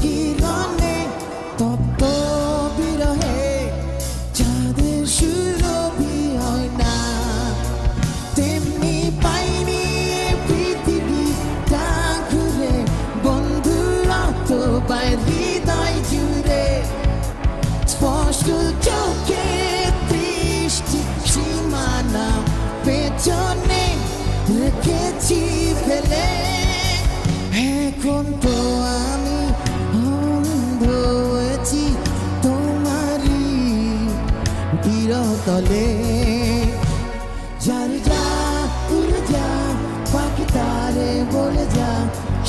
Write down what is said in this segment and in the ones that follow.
কিরণে তপ্ত বিরহে চাঁদের সুরভি হয় না, তেমনি পাইনি পৃথিবীটা ঘুরে। বন্ধুরা তো হৃদয় জুড়ে। স্পষ্ট চোখে দৃষ্টি সীমানা পেছনে রেখেছি ফেলে। এখন তো বিরতলে যার যা, উড়ে যা, পাখি তারে বলে যা,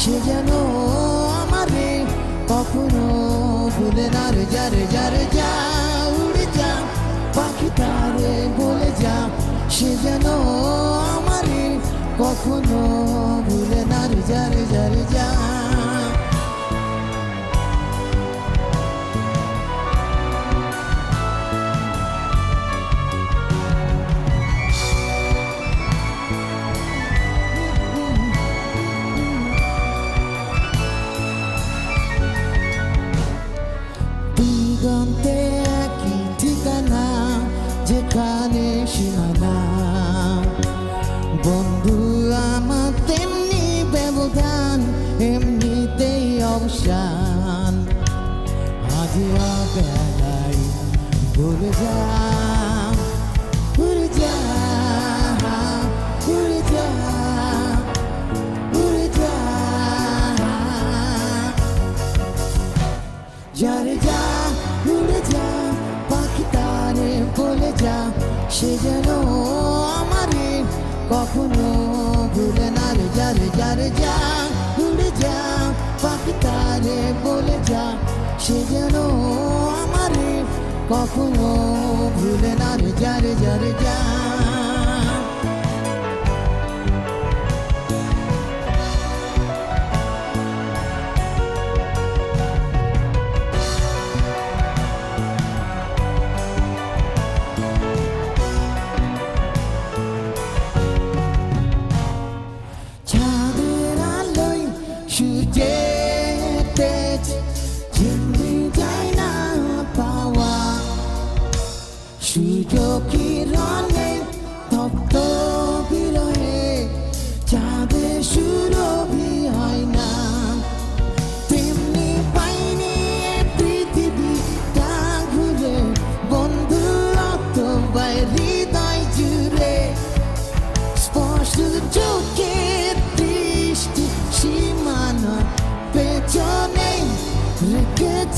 সে যেন আমারে কখনো ভুলে না রে। যার যার যা, উড়ে যা, পাখি তারে বলে যা, সে যেন আমারে কখনো ভুলে না রে। যার যার যা দিগন্তে একই ঠিকানা যেখানে সীমানা। বন্ধু, আমার তেমনি ব্যবধান, এমনিতেই অবসান। আজ বেলায় ভুলে যা সে যেন আমারে কখনো ভুলে না রে যারে যারে যা উড়ে যা পাখি তারে বলে যা। সে যেন আমারে কখনো ভুলে না রে যারে যারে যা।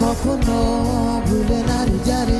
কখনো ভুলে না যারে